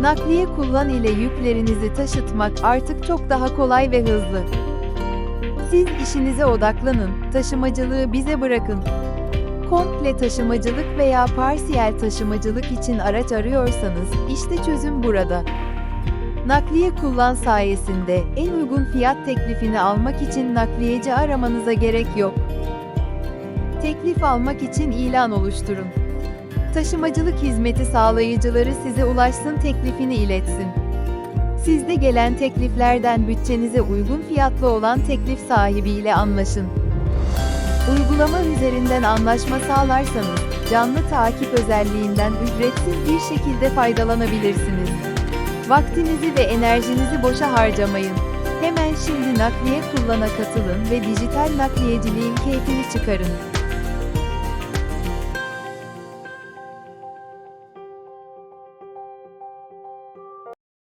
Nakliye kullan ile yüklerinizi taşıtmak artık çok daha kolay ve hızlı. Siz işinize odaklanın, taşımacılığı bize bırakın. Komple taşımacılık veya parsiyel taşımacılık için araç arıyorsanız, işte çözüm burada. Nakliye kullan sayesinde en uygun fiyat teklifini almak için nakliyeci aramanıza gerek yok. Teklif almak için ilan oluşturun. Taşımacılık hizmeti sağlayıcıları size ulaşsın teklifini iletsin. Sizde gelen tekliflerden bütçenize uygun fiyatlı olan teklif sahibiyle anlaşın. Uygulama üzerinden anlaşma sağlarsanız, canlı takip özelliğinden ücretsiz bir şekilde faydalanabilirsiniz. Vaktinizi ve enerjinizi boşa harcamayın. Hemen şimdi nakliye kullana katılın ve dijital nakliyeciliğin keyfini çıkarın.